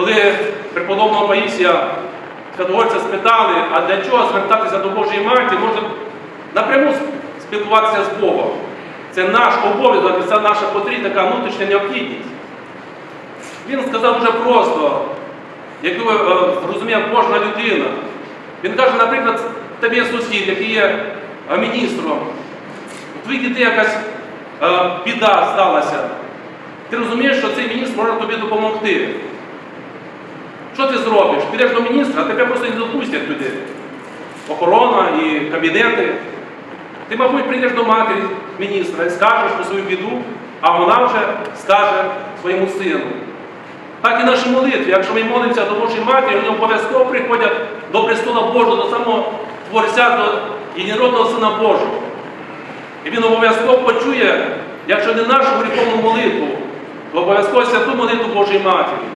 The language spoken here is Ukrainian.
коли преподобного Паїсія Святогорця спитали, а для чого звертатися до Божої Матері, можна напряму спілкуватися з Богом. Це наш обов'язок, це наша потрібна така внутрішня необхідність. Він сказав дуже просто, яку е, розуміє кожна людина. Він каже, наприклад, тебе є сусід, який є е, міністром, у твоїх дітей якась е, біда сталася. Ти розумієш, що цей міністр може тобі допомогти. Що ти зробиш? Підеш до міністра, а тебе просто не допустять туди. Охорона і кабінети. Ти, мабуть, прийдеш до матері міністра і скажеш про свою біду, а вона вже скаже своєму сину. Так і наші молитви. Якщо ми молимося до Божої Матері, вони обов'язково приходять до престола Божого, до самого Творця, до єдинородного Сина Божого. І він обов'язково почує, якщо не нашу гріховну молитву, то обов'язково святу молитву Божої Матері.